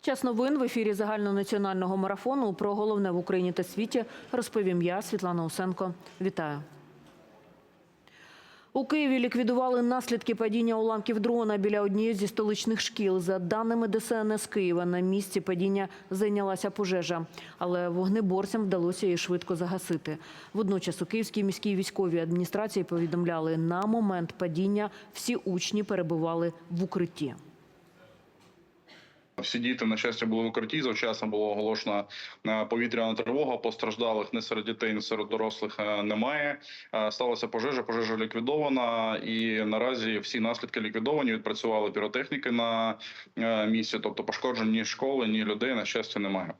Час новин в ефірі загальнонаціонального марафону про головне в Україні та світі розповім я, Світлана Усенко. Вітаю. У Києві ліквідували наслідки падіння уламків дрона біля однієї зі столичних шкіл. За даними ДСНС Києва, на місці падіння зайнялася пожежа, але вогнеборцям вдалося її швидко загасити. Водночас у Київській міській військовій адміністрації повідомляли, на момент падіння всі учні перебували в укритті. Всі діти, на щастя, були в укритті. Завчасно було оголошена е, повітряна тривога. Постраждалих не серед дітей, не серед дорослих е, немає. Е, Сталася пожежа. Пожежа ліквідована, і наразі всі наслідки ліквідовані. Відпрацювали піротехніки на місці. Тобто пошкоджень ні школи, ні людей на щастя немає.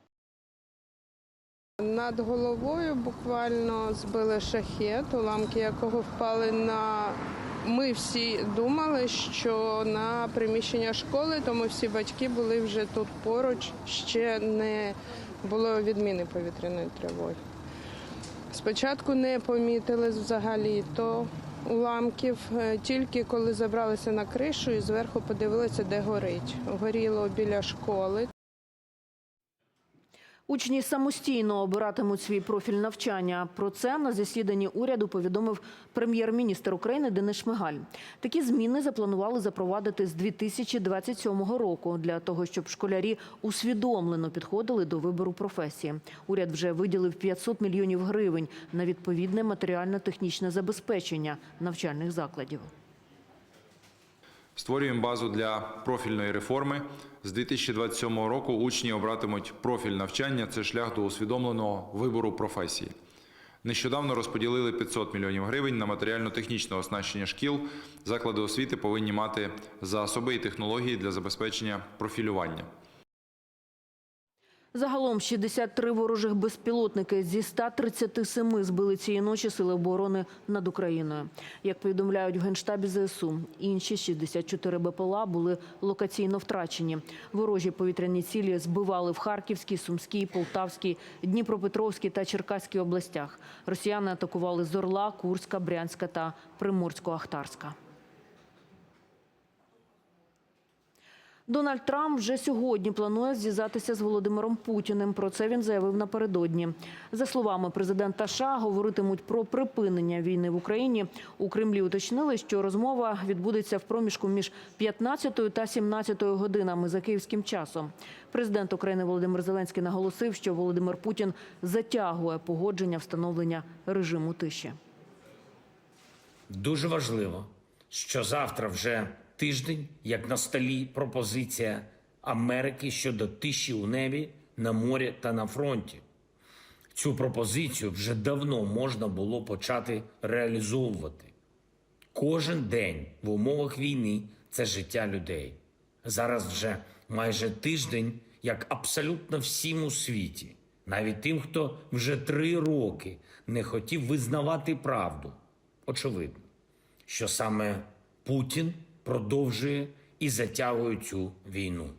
Над головою буквально збили шахет, уламки якого впали на. Ми всі думали, що на приміщення школи, тому всі батьки були вже тут поруч, ще не було відміни повітряної тривоги. Спочатку не помітили взагалі то уламків, е, тільки коли забралися на кришу і зверху подивилися, де горить. Горіло біля школи. Учні самостійно обиратимуть свій профіль навчання. Про це на засіданні уряду повідомив прем'єр-міністр України Денис Шмигаль. Такі зміни запланували запровадити з 2027 року для того, щоб школярі усвідомлено підходили до вибору професії. Уряд вже виділив 500 мільйонів гривень на відповідне матеріально-технічне забезпечення навчальних закладів. Створюємо базу для профільної реформи. З 2027 року учні обратимуть профіль навчання. Це шлях до усвідомленого вибору професії. Нещодавно розподілили 500 мільйонів гривень на матеріально-технічне оснащення шкіл. Заклади освіти повинні мати засоби і технології для забезпечення профілювання. Загалом 63 ворожих безпілотники зі 137 збили цієї ночі сили оборони над Україною. Як повідомляють в Генштабі ЗСУ, інші 64 БПЛА були локаційно втрачені. Ворожі повітряні цілі збивали в Харківській, Сумській, Полтавській, Дніпропетровській та Черкаській областях. Росіяни атакували з Орла, Курська, Брянська та Приморсько-Ахтарська. Дональд Трамп вже сьогодні планує зв'язатися з Володимиром Путіним. Про це він заявив напередодні. За словами президента США, говоритимуть про припинення війни в Україні. У Кремлі уточнили, що розмова відбудеться в проміжку між 15 та 17 годинами за київським часом. Президент України Володимир Зеленський наголосив, що Володимир Путін затягує погодження встановлення режиму тиші. Дуже важливо, що завтра вже тиждень, як на столі пропозиція Америки щодо тиші у небі, на морі та на фронті. Цю пропозицію вже давно можна було почати реалізовувати. Кожен день в умовах війни це життя людей. Зараз вже майже тиждень, як абсолютно всім у світі, навіть тим, хто вже три роки не хотів визнавати правду. Очевидно, що саме Путін продовжує і затягує цю війну.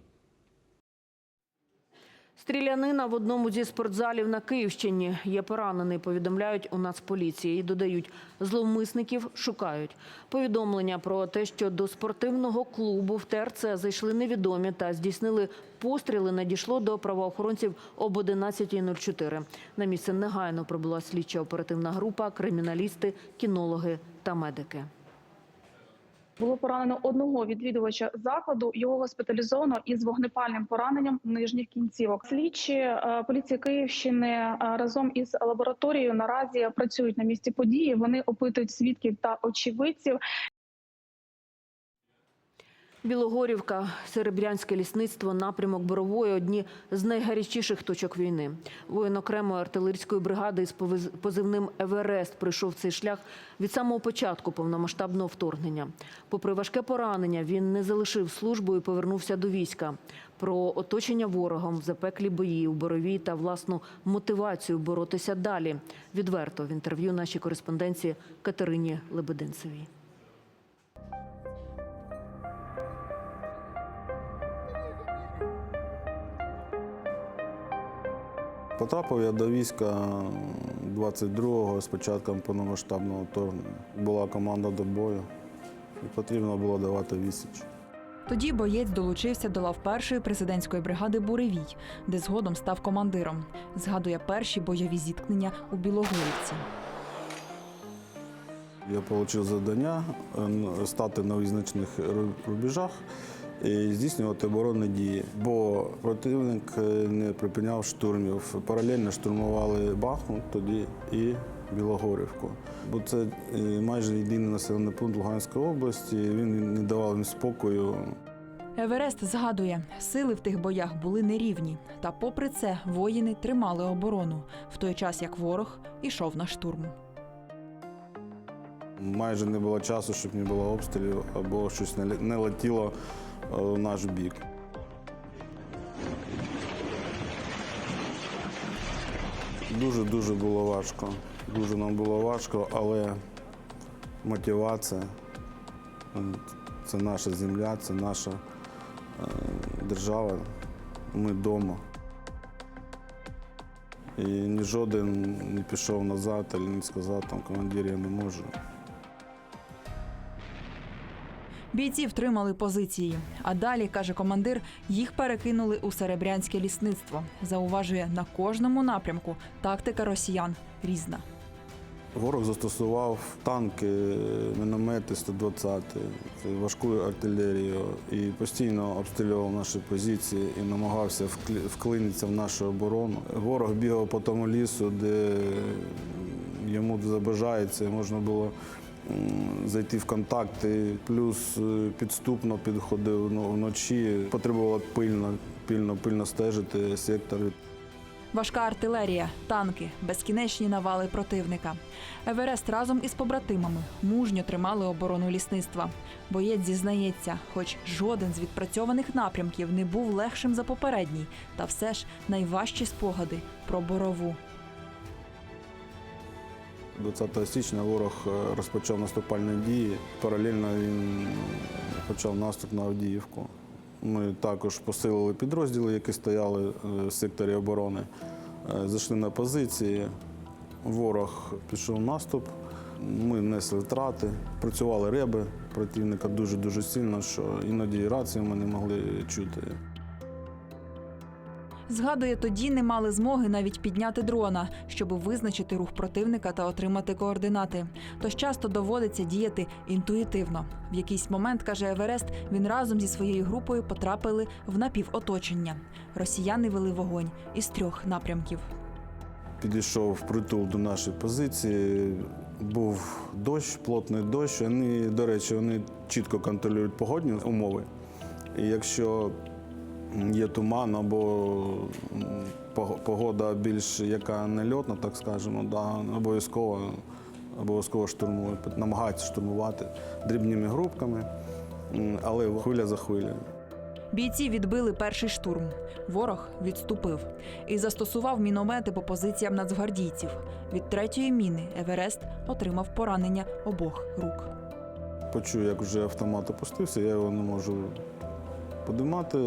Стрілянина в одному зі спортзалів на Київщині є поранений. Повідомляють у Нацполіції. І додають, зловмисників шукають. Повідомлення про те, що до спортивного клубу в ТРЦ зайшли невідомі та здійснили постріли, надійшло до правоохоронців об 11.04. На місце негайно прибула слідча оперативна група, криміналісти, кінологи та медики. Було поранено одного відвідувача закладу. Його госпіталізовано із вогнепальним пораненням нижніх кінцівок. Слідчі е, поліції Київщини е, разом із лабораторією наразі працюють на місці події. Вони опитують свідків та очевидців. Білогорівка, Серебрянське лісництво, напрямок Борової – одні з найгарячіших точок війни. Воїн окремої артилерійської бригади із позивним «Еверест» пройшов цей шлях від самого початку повномасштабного вторгнення. Попри важке поранення, він не залишив службу і повернувся до війська. Про оточення ворогом, запеклі бої у Боровій та власну мотивацію боротися далі. Відверто в інтерв'ю нашій кореспонденції Катерині Лебединцевій. Потрапив я до війська 22-го з початком повномасштабного вторгнення. Була команда до бою і потрібно було давати відсіч. Тоді боєць долучився до лав першої президентської бригади Буревій, де згодом став командиром. Згадує перші бойові зіткнення у Білогорівці. Я отримав завдання е, стати на визначених ру- рубежах і здійснювати оборонні дії, бо противник е, не припиняв штурмів. Паралельно штурмували Бахмут тоді і Білогорівку. Бо це е, майже єдиний населений пункт Луганської області. Він не давав їм спокою. Еверест згадує, сили в тих боях були нерівні. Та попри це воїни тримали оборону, в той час як ворог ішов на штурм. Майже не було часу, щоб не було обстрілів або щось не ле- летіло в наш бік. Дуже дуже було важко. Дуже нам було важко, але мотивація це наша земля, це наша е, держава. Ми вдома. І ні жоден не пішов назад, і не сказав там командир, я не можу. Бійці втримали позиції. А далі, каже командир, їх перекинули у серебрянське лісництво. Зауважує, на кожному напрямку тактика росіян різна. Ворог застосував танки, міномети 120, важку артилерію і постійно обстрілював наші позиції і намагався вклинитися в нашу оборону. Ворог бігав по тому лісу, де йому забажається, можна було зайти в контакти, плюс е, підступно підходив ну, вночі. Потребувало пильно, пильно, пильно стежити сектор. Важка артилерія, танки, безкінечні навали противника. Еверест разом із побратимами мужньо тримали оборону лісництва. Боєць зізнається, хоч жоден з відпрацьованих напрямків не був легшим за попередній, та все ж найважчі спогади про борову. 20 січня ворог е, розпочав наступальні дії. Паралельно він почав наступ на Авдіївку. Ми також посилили підрозділи, які стояли е, в секторі оборони. Е, Зайшли на позиції. Ворог пішов наступ. Ми несли втрати, працювали реби противника дуже-дуже сильно, що іноді рацію ми не могли чути. Згадує, тоді не мали змоги навіть підняти дрона, щоб визначити рух противника та отримати координати. Тож часто доводиться діяти інтуїтивно. В якийсь момент, каже Еверест, він разом зі своєю групою потрапили в напівоточення. Росіяни вели вогонь із трьох напрямків. Підійшов в притул до нашої позиції. Був дощ, плотний дощ. Вони, до речі, вони чітко контролюють погодні умови. І якщо є туман або погода більш яка не льотна, так скажемо, да, обов'язково обов'язково штурмують, намагаються штурмувати дрібними групками, але хвиля за хвилею. Бійці відбили перший штурм. Ворог відступив і застосував міномети по позиціям нацгвардійців. Від третьої міни Еверест отримав поранення обох рук. Почув, як вже автомат опустився, я його не можу подимати.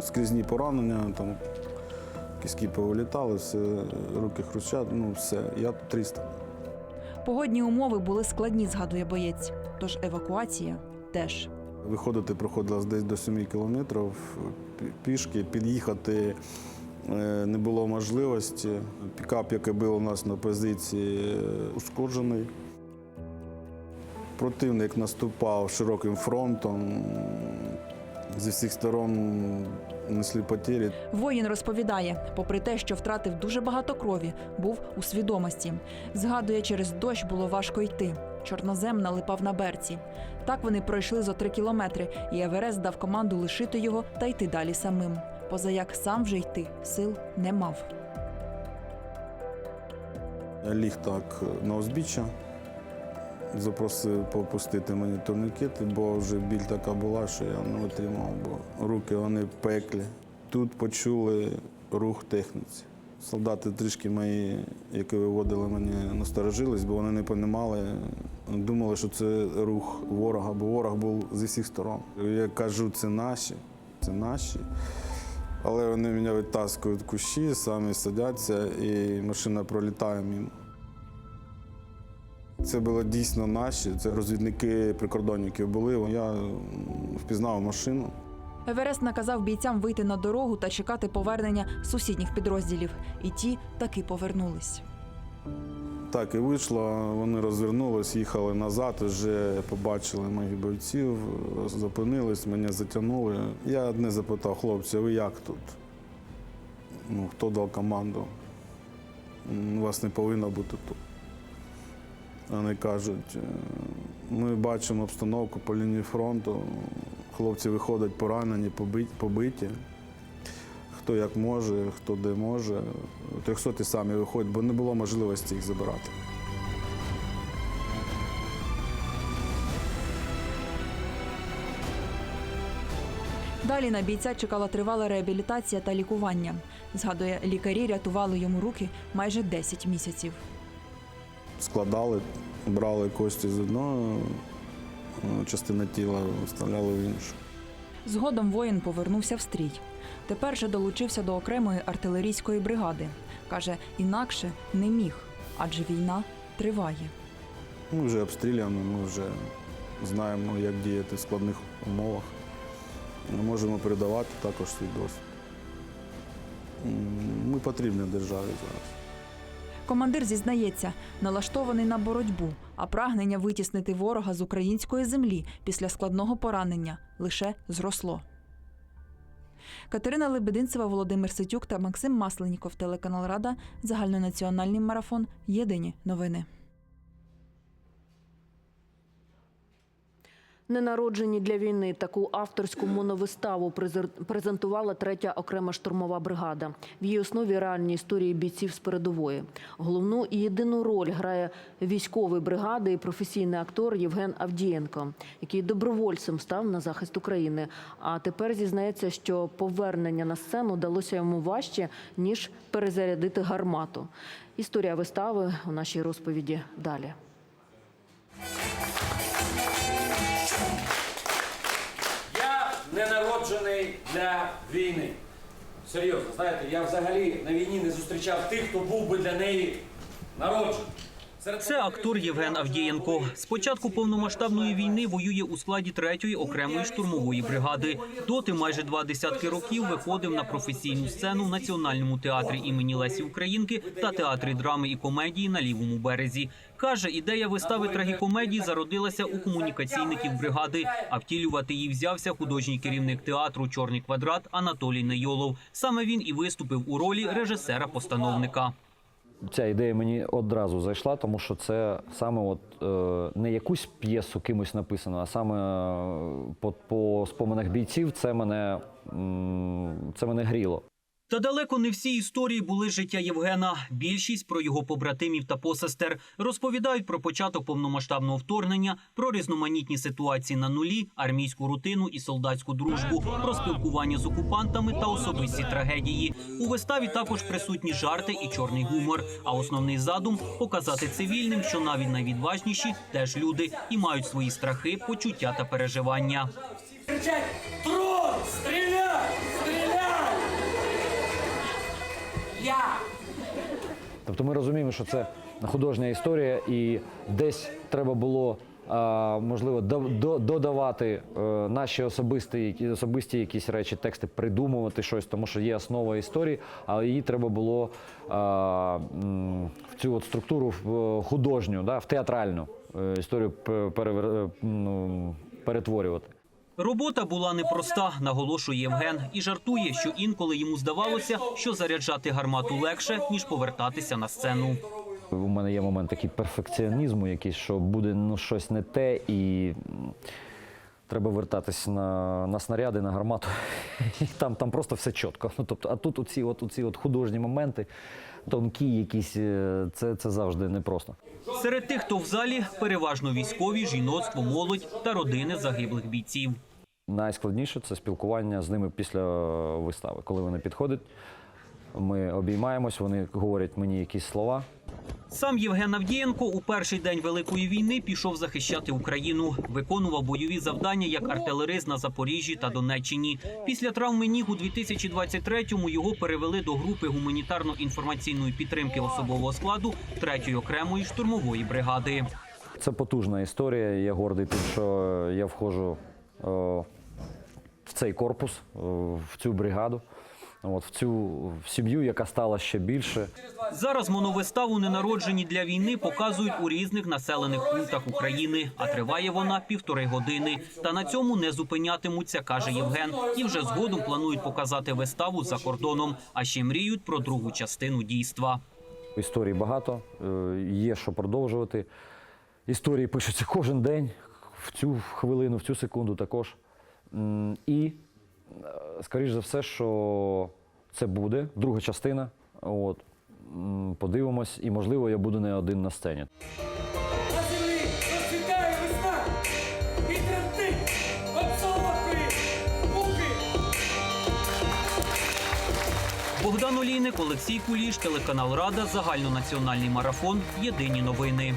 Скрізні поранення, там кіски повилітали, все, руки хрущать, ну все, я 300. Погодні умови були складні, згадує боєць. Тож евакуація теж. Виходити приходилось десь до 7 кілометрів пішки, під'їхати е, не було можливості. Пікап, який був у нас на позиції, е, ушкоджений. Противник наступав широким фронтом. Зі всіх сторон несли потері. Воїн розповідає, попри те, що втратив дуже багато крові, був у свідомості. Згадує, через дощ було важко йти. Чорнозем налипав на берці. Так вони пройшли зо три кілометри, і Еверест дав команду лишити його та йти далі самим. Позаяк сам вже йти сил не мав. Я ліг так на узбіччя, запросив попустити мені турнікети, бо вже біль така була, що я не витримав, бо руки вони пеклі. Тут почули рух техніці. Солдати трішки мої, які виводили мене, насторожились, бо вони не розуміли, думали, що це рух ворога, бо ворог був зі всіх сторон. Я кажу, це наші, це наші. Але вони мене витаскують кущі, самі садяться, і машина пролітає мимо. Це було дійсно наші. Це розвідники прикордонників були. Я впізнав машину. Еверест наказав бійцям вийти на дорогу та чекати повернення сусідніх підрозділів. І ті таки повернулись. Так і вийшло. Вони розвернулись, їхали назад. Вже побачили моїх бойців, зупинились, мене затягнули. Я одне запитав, хлопці, ви як тут? Ну, хто дав команду? Вас не повинно бути тут. Вони кажуть, «Е, ми бачимо обстановку по лінії фронту. Хлопці виходять поранені, побиті. Хто як може, хто де може. Трьохсоті самі виходять, бо не було можливості їх забирати. Далі на бійця чекала тривала реабілітація та лікування. Згадує, лікарі рятували йому руки майже 10 місяців. Складали, брали кості з одного е, частини тіла, вставляли в іншу. Згодом воїн повернувся в стрій. Тепер же долучився до окремої артилерійської бригади. Каже, інакше не міг, адже війна триває. Ми вже обстріляні, ми вже знаємо, як діяти в складних умовах. Ми можемо передавати також свій досвід. Ми потрібні державі зараз. Командир зізнається, налаштований на боротьбу, а прагнення витіснити ворога з української землі після складного поранення лише зросло. Катерина Лебединцева, Володимир Ситюк та Максим Масленіков, телеканал Рада, загальнонаціональний марафон. Єдині новини. Ненароджені для війни таку авторську моновиставу презентувала третя окрема штурмова бригада. В її основі реальні історії бійців з передової. Головну і єдину роль грає військовий бригади і професійний актор Євген Авдієнко, який добровольцем став на захист України. А тепер зізнається, що повернення на сцену далося йому важче ніж перезарядити гармату. Історія вистави у нашій розповіді далі. Не народжений для війни. Серйозно, знаєте, я взагалі на війні не зустрічав тих, хто був би для неї народжений. Це актор Євген Авдієнко. З початку повномасштабної війни воює у складі третьої окремої штурмової бригади. Доти майже два десятки років виходив на професійну сцену в Національному театрі імені Лесі Українки та театрі драми і комедії на лівому березі. Каже, ідея вистави трагікомедії зародилася у комунікаційників бригади, а втілювати її взявся художній керівник театру Чорний квадрат Анатолій Нейолов. Саме він і виступив у ролі режисера-постановника. Ця ідея мені одразу зайшла, тому що це саме от, е, не якусь п'єсу кимось написано, а саме е, по, по споминах бійців це мене, це мене гріло. Та далеко не всі історії були життя Євгена. Більшість про його побратимів та посестер розповідають про початок повномасштабного вторгнення, про різноманітні ситуації на нулі, армійську рутину і солдатську дружбу, про спілкування з окупантами та особисті трагедії. У виставі також присутні жарти і чорний гумор. А основний задум показати цивільним, що навіть найвідважніші теж люди і мають свої страхи, почуття та переживання. кричать Трон! Я! Тобто ми розуміємо, що це художня історія, і десь треба було. Можливо, до- до- додавати е, наші особисті, особисті якісь речі, тексти, придумувати щось, тому що є основа історії, але її треба було в цю от структуру в художню, в театральну е, історію е, ну, перетворювати. Робота була непроста, наголошує Євген, і жартує, що інколи йому здавалося, що заряджати гармату легше ніж повертатися на сцену. У мене є момент такий перфекціонізму, якийсь, що буде ну, щось не те, і треба вертатись на, на снаряди, на гармату. І там, там просто все чітко. Ну, тобто, а тут оці, от, оці от художні моменти, тонкі якісь, е, це, це завжди непросто. Серед тих, хто в залі, переважно військові, жіноцтво, молодь та родини загиблих бійців. Найскладніше це спілкування з ними після вистави. Коли вони підходять, ми обіймаємось, вони говорять мені якісь слова. Сам Євген Авдієнко у перший день Великої війни пішов захищати Україну, виконував бойові завдання як артилерист на Запоріжжі та Донеччині. Після травми ніг у 2023-му його перевели до групи гуманітарно-інформаційної підтримки особового складу 3-ї окремої штурмової бригади. Це потужна історія. Я гордий тим, що я входжу е, в цей корпус, е, в цю бригаду, от, в цю в сім'ю, яка стала ще більше. Зараз моновиставу ненароджені для війни показують у різних населених пунктах України, а триває вона півтори години. Та на цьому не зупинятимуться, каже Євген. І вже згодом планують показати виставу за кордоном, а ще мріють про другу частину дійства. Історій багато, е, є що продовжувати. Історії пишуться кожен день, в цю хвилину, в цю секунду також. І, скоріш за все, що це буде друга частина. От. Подивимось, і можливо, я буду не один на сцені. Богдан Олійник, Олексій Куліш, телеканал Рада, загальнонаціональний марафон. Єдині новини.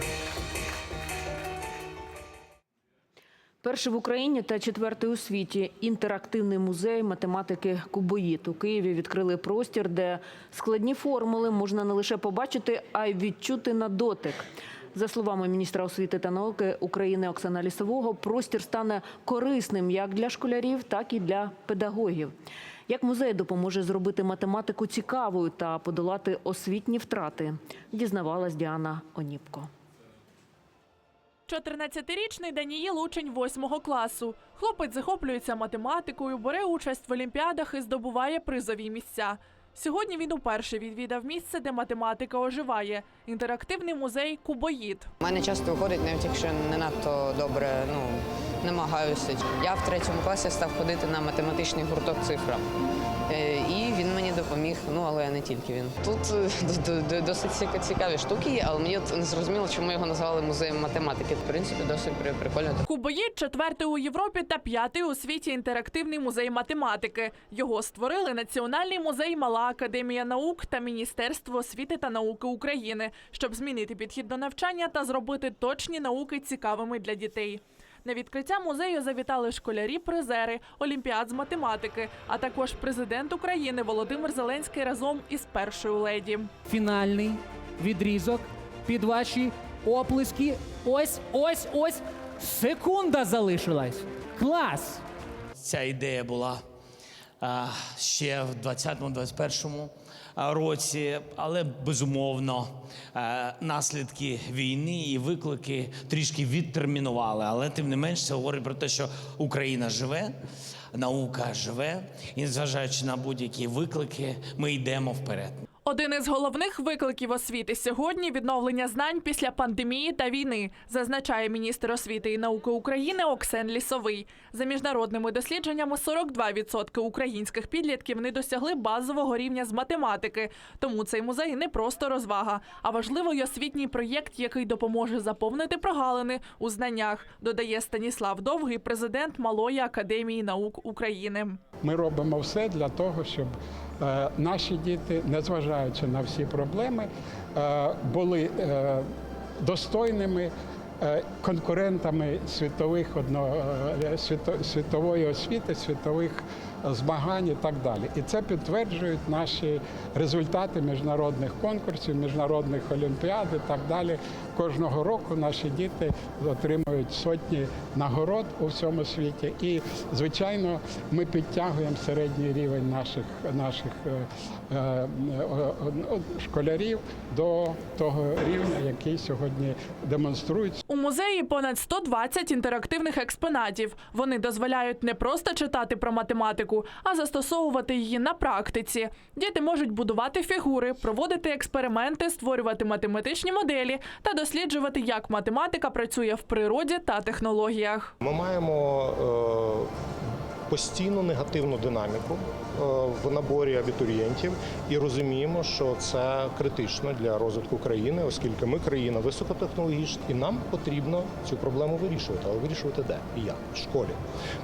Перший в Україні та четвертий у світі інтерактивний музей математики Кубоїд. У Києві відкрили простір, де складні формули можна не лише побачити, а й відчути на дотик. За словами міністра освіти та науки України Оксана Лісового, простір стане корисним як для школярів, так і для педагогів. Як музей допоможе зробити математику цікавою та подолати освітні втрати, дізнавалась Діана Оніпко. 14-річний Даніїл учень 8 класу. Хлопець захоплюється математикою, бере участь в олімпіадах і здобуває призові місця. Сьогодні він уперше відвідав місце, де математика оживає інтерактивний музей Кубоїд. У мене часто виходить, навіть якщо не надто добре, ну намагаюся. Я в третьому класі став ходити на математичний гурток цифра. Допоміг, ну але не тільки він. Тут е, досить цікаві штуки є, але мені не зрозуміло, чому його назвали музеєм математики. В принципі, досить при- прикольно. Кубоїд четвертий у Європі та п'ятий у світі інтерактивний музей математики. Його створили Національний музей Мала Академія наук та Міністерство освіти та науки України, щоб змінити підхід до навчання та зробити точні науки цікавими для дітей. На відкриття музею завітали школярі-призери Олімпіад з математики, а також президент України Володимир Зеленський разом із першою леді. фінальний відрізок під ваші оплески. Ось, ось, ось. Секунда залишилась. Клас! Ця ідея була а, ще в 20-21 році, але безумовно е, наслідки війни і виклики трішки відтермінували. Але тим не менш це говорить про те, що Україна живе, наука живе, і незважаючи на будь-які виклики, ми йдемо вперед. Один із головних викликів освіти сьогодні відновлення знань після пандемії та війни, зазначає міністр освіти і науки України Оксен Лісовий. За міжнародними дослідженнями, 42% українських підлітків не досягли базового рівня з математики. Тому цей музей не просто розвага, а важливий освітній проєкт, який допоможе заповнити прогалини у знаннях, додає Станіслав Довгий, президент Малої академії наук України. Ми робимо все для того, щоб е, наші діти, незважаючи на всі проблеми, е, були е, достойними е, конкурентами світових світової освіти, світових змагань і так далі. І це підтверджують наші результати міжнародних конкурсів, міжнародних олімпіад і так далі. Кожного року наші діти отримують сотні нагород у всьому світі. І, звичайно, ми підтягуємо середній рівень наших, наших е, е, е, школярів до того рівня, який сьогодні демонструють У музеї понад 120 інтерактивних експонатів. Вони дозволяють не просто читати про математику, а застосовувати її на практиці. Діти можуть будувати фігури, проводити експерименти, створювати математичні моделі та досліджувати, як математика працює в природі та технологіях. Ми маємо е, постійну негативну динаміку е, в наборі абітурієнтів і розуміємо, що це критично для розвитку країни, оскільки ми країна високотехнологічна, і нам потрібно цю проблему вирішувати. Але вирішувати де і як в школі.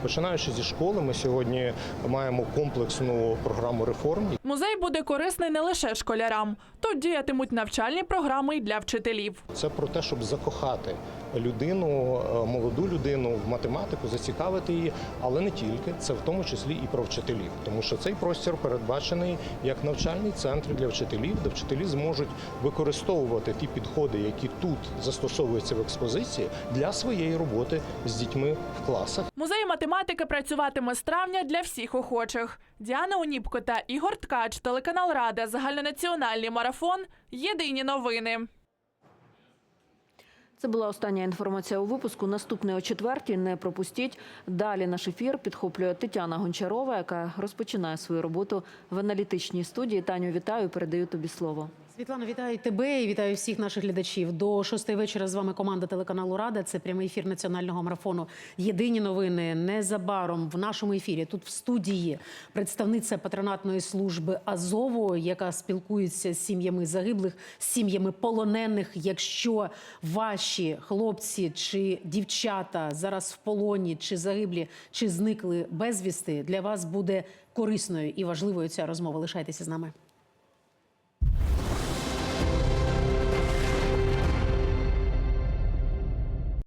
Починаючи зі школи, ми сьогодні маємо комплексну програму реформ. Музей буде корисний не лише школярам. Тут діятимуть навчальні програми й для вчителів. Це про те, щоб закохати людину, е, молоду людину в математику, зацікавити її, але не тільки це в тому числі і про вчителів, тому що цей простір передбачений як навчальний центр для вчителів, де вчителі зможуть використовувати ті підходи, які тут застосовуються в експозиції для своєї роботи з дітьми в класах. Музей математики працюватиме з травня для всіх охочих. Діана Оніпко та Ігор Ткач, телеканал Рада, загальнонаціональний марафон. Єдині новини. Це була остання інформація у випуску. Наступний о четвертій. Не пропустіть. Далі наш ефір підхоплює Тетяна Гончарова, яка розпочинає свою роботу в аналітичній студії. Таню, вітаю. Передаю тобі слово. Світлана, вітаю тебе і вітаю всіх наших глядачів. До шостої вечора з вами команда телеканалу Рада. Це прямий ефір національного марафону. Єдині новини незабаром в нашому ефірі. Тут в студії представниця патронатної служби Азову, яка спілкується з сім'ями загиблих, з сім'ями полонених. Якщо ваші хлопці чи дівчата зараз в полоні, чи загиблі, чи зникли безвісти, для вас буде корисною і важливою ця розмова. Лишайтеся з нами.